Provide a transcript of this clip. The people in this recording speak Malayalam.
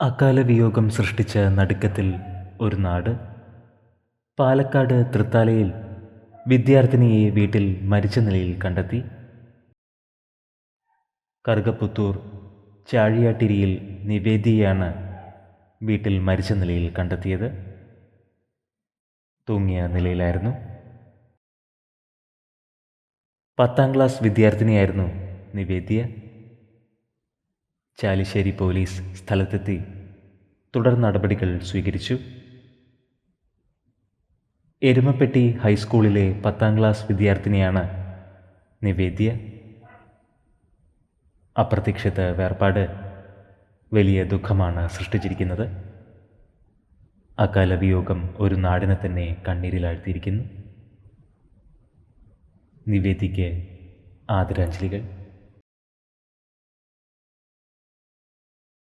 അകാല വിയോഗം സൃഷ്ടിച്ച നടുക്കത്തിൽ ഒരു നാട്. പാലക്കാട് തൃത്താലയിൽ വിദ്യാർത്ഥിനിയെ വീട്ടിൽ മരിച്ച നിലയിൽ കണ്ടെത്തി. കറുകപ്പുത്തൂർ ചാഴിയാട്ടിരിയിൽ നിവേദിയാണ് വീട്ടിൽ മരിച്ച നിലയിൽ കണ്ടെത്തിയത്. തൂങ്ങിയ നിലയിലായിരുന്നു. പത്താം ക്ലാസ് വിദ്യാർത്ഥിനിയായിരുന്നു നിവേദ്യ. ചാലിശ്ശേരി പോലീസ് സ്ഥലത്തെത്തി തുടർ നടപടികൾ സ്വീകരിച്ചു. എരുമപ്പെട്ടി ഹൈസ്കൂളിലെ പത്താം ക്ലാസ് വിദ്യാർത്ഥിനിയാണ് നിവേദ്യ. അപ്രതീക്ഷിത വേർപാട് വലിയ ദുഃഖമാണ് സൃഷ്ടിച്ചിരിക്കുന്നത്. അകാലവിയോഗം ഒരു നാടിനെ തന്നെ കണ്ണീരിലാഴ്ത്തിയിരിക്കുന്നു. നിവേദിക്ക് ആദരാഞ്ജലികൾ.